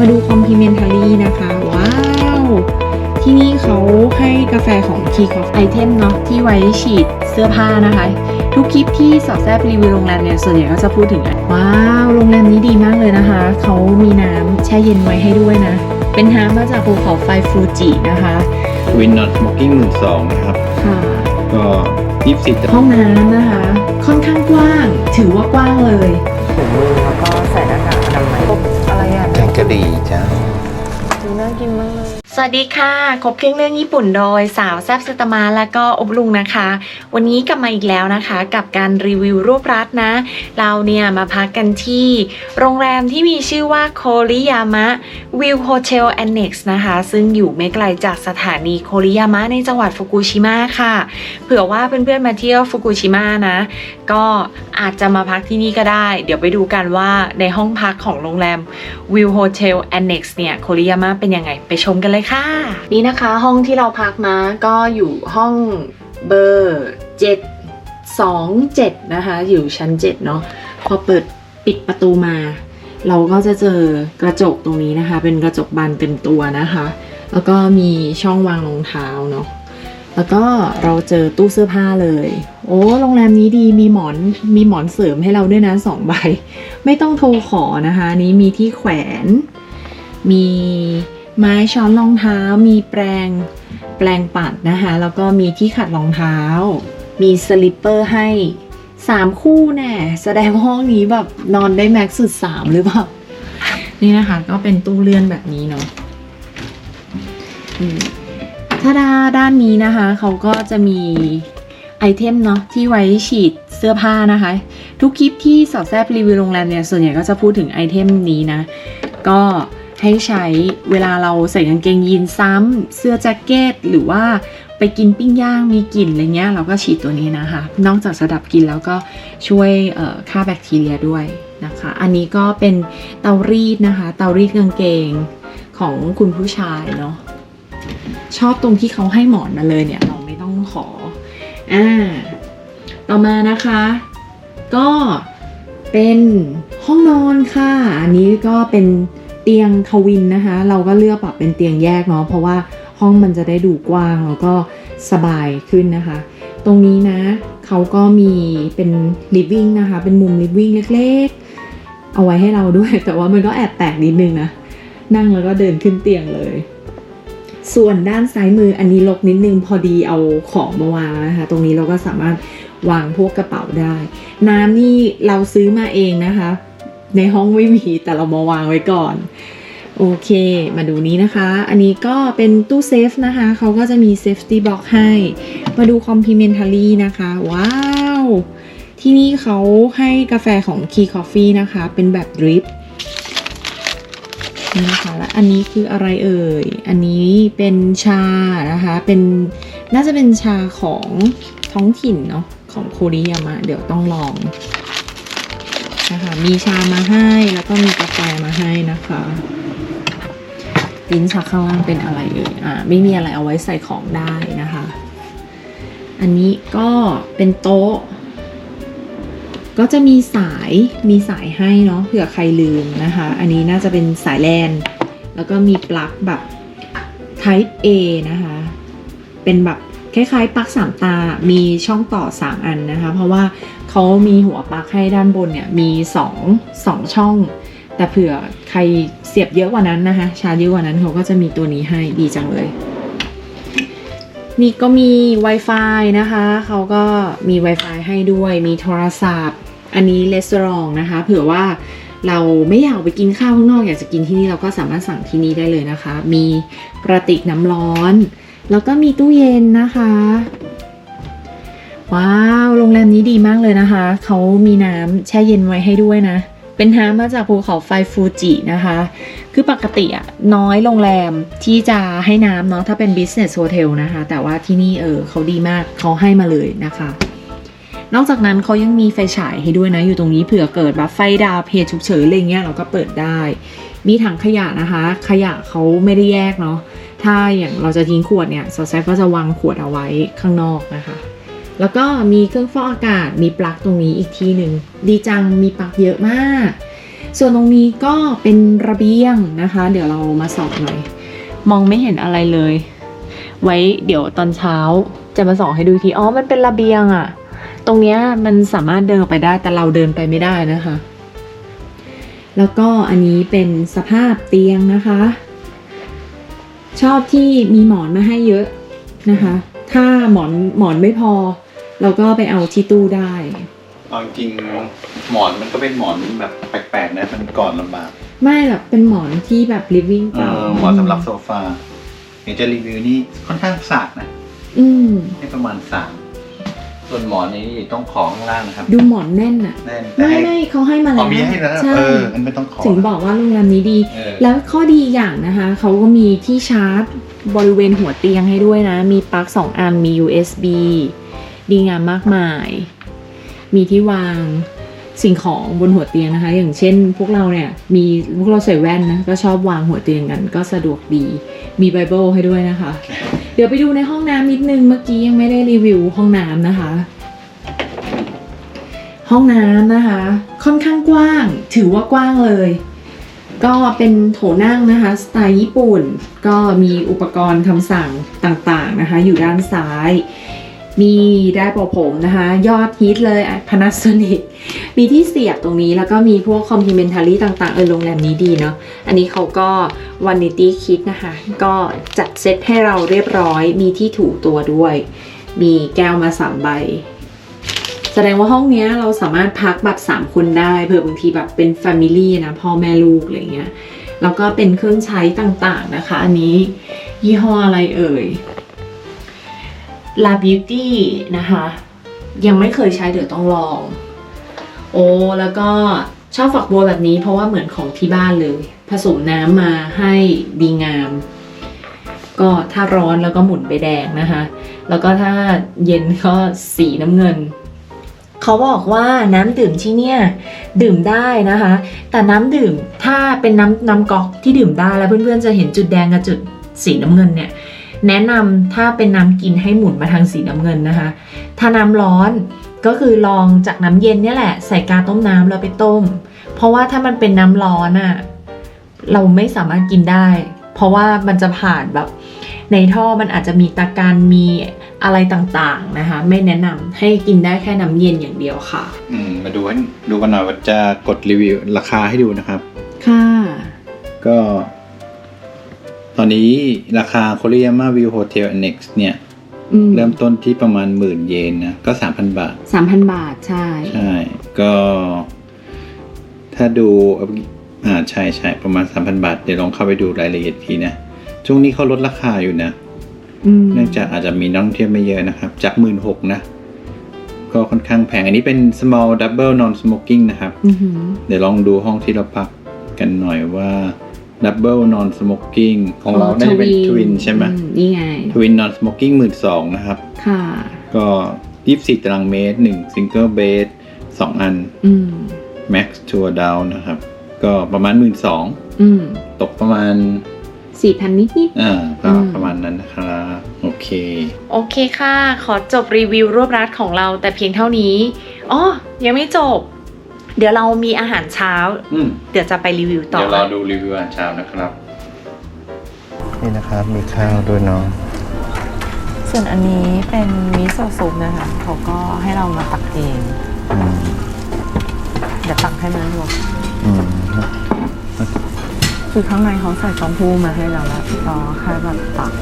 มาดู complimentary นะคะ ว้าว ที่นี่เขาให้กาแฟของ Key Coffee Item เนาะที่ไว้ฉีดเสื้อผ้านะคะ ทุกคลิปที่สอดแทรกรีวิวโรงแรมเนี่ย ส่วนใหญ่ก็จะพูดถึง ว้าว โรงแรมนี้ดีมากเลยนะคะ เขามีน้ำแช่เย็นไว้ให้ด้วยนะ เป็นน้ำมาจากภูเขาไฟฟูจินะคะวินนอตสโมกิ้งหมื่นสองนะครับ ค่ะ ก็ยี่สิบสี่ห้องน้ำนะคะ ค่อนข้างกว้าง ถือว่ากว้างเลย ถุงมือแล้วก็ใส่หน้ากาก อนามัยอะไรอะแกงกะหรี่จ้าดูน่ากินมากเลย สวัสดีค่ะครบเครื่องเรื่องญี่ปุ่นโดยสาวแซบสตมาและก็อบลุงนะคะ วันนี้กลับมาอีกแล้วนะคะ กับการรีวิวรูปรัดนะ เราเนี่ยมาพักกันที่ โรงแรมที่มีชื่อว่าโคริยามะวิวโฮเทลแอนเน็กซ์นะคะ ซึ่งอยู่ไม่ไกลจากสถานีโคริยามะในจังหวัดฟุกุชิมะค่ะ เผื่อว่าเพื่อนๆมาเที่ยวฟุกุชิมะนะ ก็อาจจะมาพักที่นี่ก็ได้ เดี๋ยวไปดูกันว่าในห้องพักของโรงแรมวิวโฮเทลแอนเน็กซ์เนี่ยโคริยามะเป็นยังไงไปชมกันเลยค่ะ นี่นะคะห้องที่เราพักนะ ก็อยู่ห้องเบอร์727นะคะ อยู่ชั้น7เนาะพอเปิดปิดประตูมา เราก็จะเจอกระจกตรงนี้นะคะ เป็นกระจกบานเต็มตัวนะคะ แล้วก็มีช่องวางรองเท้าเนาะแล้วก็เราเจอตู้เสื้อผ้าเลย โอ้โรงแรมนี้ดีมีหมอนมีหมอนเสริมให้เราด้วยนะสองใบ ไม่ต้องโทรขอนะคะ นี้มีที่แขวน มี ไม้ช้อนรองเท้า มีแปรงแปรงปัดนะคะ แล้วก็มีที่ขัดรองเท้า มีสลิปเปอร์ให้สามคู่แน่แสดงว่าห้องนี้แบบนอนได้แม็กซ์สุดสามหรือเปล่า นี่นะคะ ก็เป็นตู้เลื่อนแบบนี้เนาะถ้าด้าด้านนี้นะคะ เขาก็จะมีไอเทมเนาะที่ไว้ฉีดเสื้อผ้านะคะ ทุกคลิปที่สอดแทรกรีวิวโรงแรมเนี่ย ส่วนใหญ่ก็จะพูดถึงไอเทมนี้นะ ก็ ให้ใช้เวลาเราใส่กางเกงยีนซ้ำ เสื้อแจ็คเก็ต หรือว่าไปกินปิ้งย่างมีกลิ่นอะไรเงี้ย เราก็ฉีดตัวนี้นะคะ นอกจากจะดับกลิ่นแล้วก็ช่วยฆ่าแบคทีเรียด้วยนะคะ อันนี้ก็เป็นเตารีดนะคะ เตารีดกางเกงของคุณผู้ชายเนาะชอบตรงที่เขาให้หมอนมาเลยเนี่ย เราไม่ต้องขออ่าต่อมานะคะ ก็เป็นห้องนอนค่ะ อันนี้ก็เป็น เตียงทวินนะคะ เราก็เลือกปรับเป็นเตียงแยกเนาะเพราะว่าห้องมันจะได้ดูกว้างแล้วก็สบายขึ้นนะคะ ตรงนี้นะเขาก็มีเป็น living นะคะ เป็นมุม living เล็กๆ เอาไว้ให้เราด้วย แต่ว่ามันก็แอบแตกนิดนึงนะ นั่งแล้วก็เดินขึ้นเตียงเลย ส่วนด้านซ้ายมืออันนี้ลกนิดนึงพอดีเอาของมาวางนะคะ ตรงนี้เราก็สามารถวางพวกกระเป๋าได้ น้ำนี่เราซื้อมาเองนะคะ ในห้องไม่มีแต่เรามาวางไว้ก่อน โอเค มาดูนี้นะคะ อันนี้ก็เป็นตู้เซฟนะคะ เขาก็จะมี safety box ให้ มาดู complimentary นะคะ ว้าว ที่นี่เขาให้กาแฟของ Key Coffee นะคะ เป็นแบบดริปนี่นะคะและอันนี้คืออะไรเอ่ย อันนี้เป็นชานะคะ เป็นน่าจะเป็นชาของท้องถิ่นเนาะของโคริยมะเดี๋ยวต้องลอง นะคะ มีชามาให้แล้วก็มีกาแฟมาให้นะคะลิ้นชักข้างล่างเป็นอะไรเอ่ยอ่าไม่มีอะไรเอาไว้ใส่ของได้นะคะ อันนี้ก็เป็นโต๊ะ ก็จะมีสายมีสายให้เนาะเผื่อใครลืมนะคะ อันนี้น่าจะเป็นสายแลน แล้วก็มีปลั๊กแบบ type A นะคะ เป็นแบบ คล้ายๆปลั๊กสามตา มีช่องต่อ 3 อันนะคะ เพราะว่าเขามีหัวปลั๊กให้ด้านบนเนี่ยมี 2 2 ช่อง แต่เผื่อใครเสียบเยอะกว่านั้นนะคะ ชาเยอะกว่านั้นเขาก็จะมีตัวนี้ให้ดีจังเลย นี่ก็มี Wi-Fi นะคะ เขาก็มี Wi-Fi ให้ด้วย มีโทรศัพท์ อันนี้เลสเตอรองนะคะ เผื่อว่าเราไม่อยากไปกินข้าวข้างนอกอยากจะกินที่นี่เราก็สามารถสั่งที่นี่ได้เลยนะคะ มีกระติกน้ำร้อน แล้วก็มีตู้เย็นนะคะ ว้าว โรงแรมนี้ดีมากเลยนะคะ เขามีน้ำแช่เย็นไว้ให้ด้วยนะ เป็นน้ำมาจากภูเขาไฟฟูจินะคะ คือปกติอะน้อยโรงแรมที่จะให้น้ำเนาะถ้าเป็น business hotel นะคะ แต่ว่าที่นี่เออเขาดีมากเขาให้มาเลยนะคะ นอกจากนั้นเขายังมีไฟฉายให้ด้วยนะ อยู่ตรงนี้เผื่อเกิดแบบไฟดับเหตุฉุกเฉินอะไรเงี้ยเราก็เปิดได้ มีถังขยะนะคะ ขยะเขาไม่ได้แยกเนาะ ถ้าอย่างเราจะทิ้งขวดเนี่ยซอสแซฟก็จะวางขวดเอาไว้ข้างนอกนะคะ แล้วก็มีเครื่องฟอกอากาศมีปลั๊กตรงนี้อีกทีหนึ่งดีจังมีปลั๊กเยอะมาก ส่วนตรงนี้ก็เป็นระเบียงนะคะ เดี๋ยวเรามาส่องหน่อยมองไม่เห็นอะไรเลย ไว้เดี๋ยวตอนเช้าจะมาส่องให้ดูทีอ๋อมันเป็นระเบียงอะตรงเนี้ยมันสามารถเดินออกไปได้แต่เราเดินไปไม่ได้นะคะ แล้วก็อันนี้เป็นสภาพเตียงนะคะ ชอบที่มีหมอนมาให้เยอะนะคะ ถ้าหมอนหมอนไม่พอ เราก็ไปเอาที่ตู้ได้เอาจริงๆหมอนมันก็เป็นหมอนแบบแปลกๆนะมันก่อนลำบากไม่หรอกเป็นหมอนที่แบบ living เอเปล่าอหมอนสำหรับโซฟาเดี๋ยวจะรีวิวนี่ค่อนข้างสากนะอืม ให้ประมาณสาม ส่วนหมอนนี้ต้องของข้างล่างนะครับดูหมอนแน่นอะแน่นแต่ไม่ให้ไม่เขาให้มาอ๋แล้อวมีให้แล้วใช่เอออันไม่ต้องขอถึงบอกว่าโรงแรมนี้ดี เออแล้วข้อดีอย่างนะคะ เขาก็มีที่ชาร์จบริเวณหัวเตียงให้ด้วยนะ มีปลั๊กสองอัน มี USB ดีงามมากมาย มีที่วางสิ่งของบนหัวเตียงนะคะ อย่างเช่นพวกเราเนี่ย มีพวกเราใส่แว่นนะ ก็ชอบวางหัวเตียงกัน ก็สะดวกดี มีไบเบิลให้ด้วยนะคะเดี๋ยวไปดูในห้องน้ำนิดนึงเมื่อกี้ยังไม่ได้รีวิวห้องน้ำนะคะ ห้องน้ำนะคะ ค่อนข้างกว้าง ถือว่ากว้างเลย ก็เป็นโถนั่งนะคะ สไตล์ญี่ปุ่น ก็มีอุปกรณ์คำสั่งต่างๆนะคะ อยู่ด้านซ้าย มีได้ป่าผมนะคะ ยอดฮิตเลย Panasonic มีที่เสียบตรงนี้แล้วก็มีพวก complimentary ต่างๆ เออโรงแรมนี้ดีเนาะอันนี้เขาก็ Vanity Kit นะคะ ก็จัดเซตให้เราเรียบร้อย มีที่ถูตัวด้วย มีแก้วมาสามใบ แสดงว่าห้องนี้เราสามารถพักแบบสามคนได้เผื่อบางทีแบบเป็นแฟมิลี่นะพ่อแม่ลูกอะไรเงี้ยแล้วก็เป็นเครื่องใช้ต่างๆนะคะ อันนี้ยี่ห้ออะไรเอ่ย La Beauty นะคะ ยังไม่เคยใช้เดี๋ยวต้องลอง โอ้แล้วก็ชอบฝักบัวแบบนี้เพราะว่าเหมือนของที่บ้านเลย ผสมน้ำมาให้ดีงาม ก็ถ้าร้อนแล้วก็หมุนไปแดงนะคะ แล้วก็ถ้าเย็นก็สีน้ำเงิน เขาบอกว่าน้ำดื่มที่เนี่ยดื่มได้นะคะ แต่น้ำดื่มถ้าเป็นน้ำน้ำก๊อกที่ดื่มได้แล้วเพื่อนๆจะเห็นจุดแดงกับจุดสีน้ำเงินเนี่ย แนะนำถ้าเป็นน้ำกินให้หมุนมาทางสีน้ำเงินนะคะ ถ้าน้ำร้อนก็คือลองจากน้ำเย็นเนี่ยแหละใส่กาต้มน้ำแล้วไปต้ม เพราะว่าถ้ามันเป็นน้ำร้อนอะ่ะเราไม่สามารถกินได้ เพราะว่ามันจะผ่านแบบในท่อมันอาจจะมีตะการมีอะไรต่างๆนะคะ ไม่แนะนำให้กินได้แค่น้ำเย็นอย่างเดียวค่ะอืมมาดูให้ดูกันหน่อยว่าจะกดรีวิวราคาให้ดูนะครับ ค่ะ ก็ ตอนนี้ราคา Koreama View Hotel Annex เนี่ยอืมเริ่มต้นที่ประมาณหมื่นเยนนะ ก็สามพันบาทสามพันบาท ใช่ ใช่ ก็ ถ้าดูอ่าใช่ใช่ประมาณสามพันบาท เดี๋ยวลองเข้าไปดูรายละเอียดทีนะ ช่วงนี้เขาลดราคาอยู่นะอืมเนื่องจากอาจจะมีนักท่องเที่ยวไม่เยอะนะครับ จากหมื่นหกนะ ก็ค่อนข้างแพง อันนี้เป็น small double non smoking นะครับอือหือเดี๋ยวลองดูห้องที่เราพักกันหน่อยว่า double non smoking ของเราน่าจะเป็น twin ใช่ไหมอืนี่ไง twin non smoking หมื่นสองนะครับ ค่ะ ก็ยี่สิบสี่ตารางเมตรหนึ่ง single bed สองอันอืม max tour down นะครับ ก็ประมาณหมื่นสองอืมตกประมาณสี่พันนิดนิดอ่าก็อืมประมาณนั้นนะครับโอเค โอเคค่ะ ขอจบรีวิวรวบรัดของเราแต่เพียงเท่านี้อ๋อยังไม่จบ เดี๋ยวเรามีอาหารเช้า อืมเดี๋ยวจะไปรีวิวต่อ เดี๋ยวรอดูรีวิวอาหารเช้านะครับ นี่นะครับมีข้าวด้วยเนาะส่วนอันนี้เป็นมิโซะซุปนะคะเขาก็ให้เรามาตักเองอืมเดี๋ยวตักให้มันรวมอืมคือข้างในเขาใส่เต้าหู้มาให้เราแล้วรอแค่แบบตัก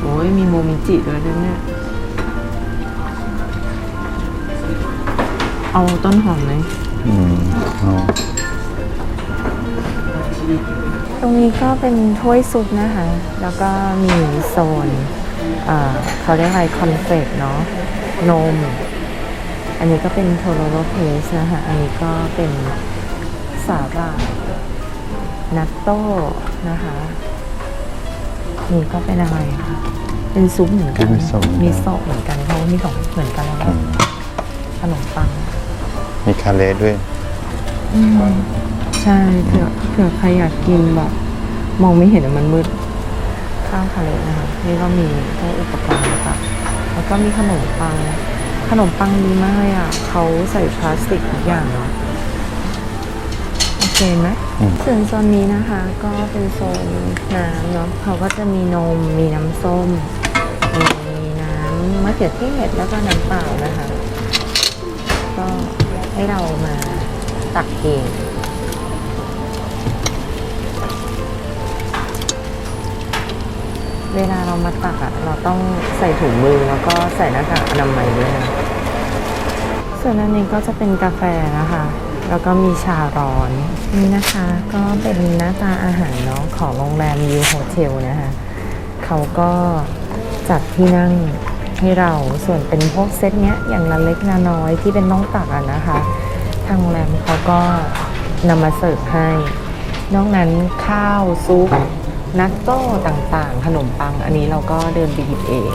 โอ้ยมีโมมิจิด้วยนะเนี่ย เอาต้นหอมไหมอืมเอาตรงนี้ก็เป็นถ้วยซุปนะคะ แล้วก็มีโซนเอ่อเขาเรียกอะไรคอนเฟกเนาะ นม อันนี้ก็เป็นโทโรโรเพสนะคะ อันนี้ก็เป็นสาหร่ายนัตโต้นะคะ นี่ก็เป็นอะไรคะ เป็นซุปเหมือนกันเป็นมิโซะมีโซะเหมือนกันเขามีของเหมือนกันแล้วก็ขนมปัง มีคาเลด้วยใช่เผื่อเผื่อใครอยากกินแบบ มองไม่เห็นอะมันมืด ข้าวทะเลนะคะนี่ก็มีพวกอุปกรณ์นะคะแล้วก็มีขนมปัง ขนมปังดีมากเลยอะเขาใส่พลาสติกทุกอย่างเนาะโอเคไหมอืม ส่วนโซนนี้นะคะ ก็เป็นโซนน้ำเนาะเขาก็จะมีนมมีน้ำส้ม มีน้ำมะเขือเทศแล้วก็น้ำเปล่านะคะ ก็ ให้เรามาตักเองเวลาเรามาตักอะเราต้องใส่ถุงมือแล้วก็ใส่หน้ากากอนามัยด้วยนะส่วนอันนี้ก็จะเป็นกาแฟนะคะ แล้วก็มีชาร้อน นี่นะคะก็เป็นหน้าตาอาหารเนาะของโรงแรมยูโฮเทลนะคะ เขาก็จัดที่นั่ง ให้เราส่วนเป็นพวกเซตเนี้ยอย่างละเล็กละน้อยที่เป็นน้องตักอะนะคะ ทางโรงแรมเขาก็นำมาเสิร์ฟให้ นอกนั้นข้าวซุปนัตโต้ต่างๆ ขนมปัง อันนี้เราก็เดินไปหยิบเอง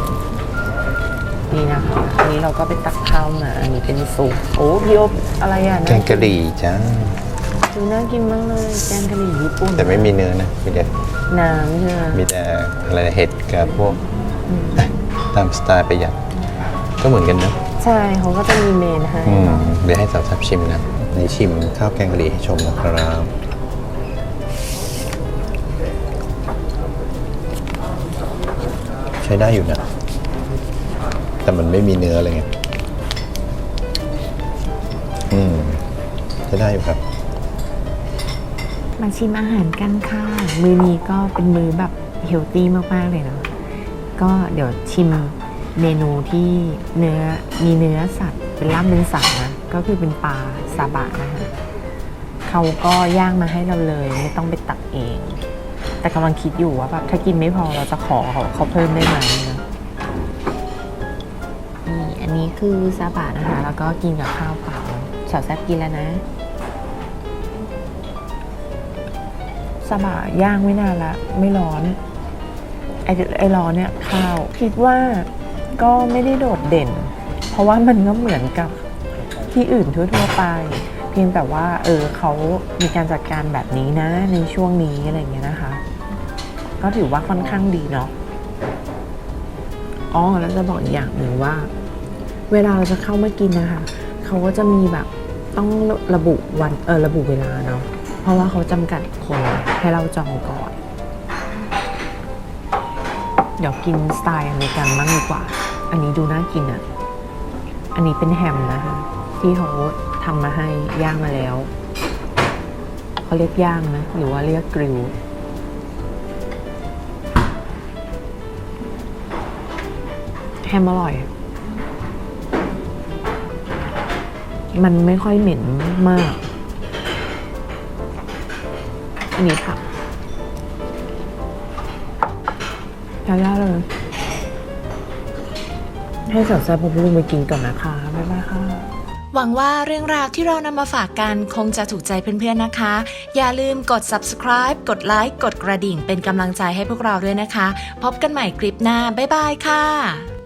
นี่นะคะ อันนี้เราก็ไปตักข้าวมา อันนี้เป็นซุปโอ้พี่โอบอะไรอะแกงกะหรี่จ้าดูน่ากินมากเลย แกงกะหรี่ญี่ปุ่นแต่ไม่มีเนื้อนะมีแต่น้ำใช่ไหมมีแต่อะไรเห็ดกับพวก อืม ตามสไตล์ประหยัดก็เหมือนกันนะใช่เขาก็จะมีเมนให้อืมเนาะเดี๋ยวให้สาวทับชิมนะในชิมข้าวแกงกะหรี่ให้ชมนะครับใช้ได้อยู่นะ แต่มันไม่มีเนื้ออะไรไงอืมใช้ได้อยู่ครับ มาชิมอาหารกันค่ะ มือนี้ก็เป็นมือแบบเฮลตี้มากๆเลยเนาะ ก็เดี๋ยวชิมเมนูที่เนื้อมีเนื้อสัตว์ เป็นล่าบเนื้อสัตว์นะก็คือเป็นปลาซาบะนะคะเขาก็ย่างมาให้เราเลย ไม่ต้องไปตักเอง แต่กำลังคิดอยู่ว่าแบบถ้ากินไม่พอเราจะขอเขาเขาเพิ่มได้ไหมนะนี่อันนี้คือซาบะนะคะ แล้วก็กินกับข้าวเปล่าสาวแซ่บกินแล้วนะสบะย่างไม่นานละ ไม่ร้อน ไอ้ไอ้ร้อเนี่ยข้าวคิดว่าก็ไม่ได้โดดเด่น เพราะว่ามันก็เหมือนกับที่อื่นทั่วๆไป เพียงแต่ว่าเออเขามีการจัดการแบบนี้นะในช่วงนี้อะไรเงี้ยนะคะ ก็ถือว่าค่อนข้างดีเนาะอ๋อแล้วจะบอกอีกอย่างหนึ่งว่า เวลาเราจะเข้ามากินนะคะเขาก็จะมีแบบต้องระบุวันเออระบุเวลาเนาะเพราะว่าเขาจำกัดคนให้เราจองก่อน เดี๋ยวกินสไตล์อเมริกันบ้างดีกว่า อันนี้ดูน่ากินอะ อันนี้เป็นแฮมนะคะ ที่เขาทำมาให้ย่างมาแล้ว เขาเรียกย่างนะ หรือว่าเรียกกริลแฮมอร่อย มันไม่ค่อยเหม็นมาก อันนี้ผัก ยาย่าเลย ให้สาวแซ่บผมลุงไปกินก่อนนะคะ บ๊ายบายค่ะ หวังว่าเรื่องราวที่เรานำมาฝากกันคงจะถูกใจเพื่อนๆนะคะ อย่าลืมกด subscribe กดไลค์กดกระดิ่งเป็นกำลังใจให้พวกเราด้วยนะคะ พบกันใหม่คลิปหน้า บ๊ายบายค่ะ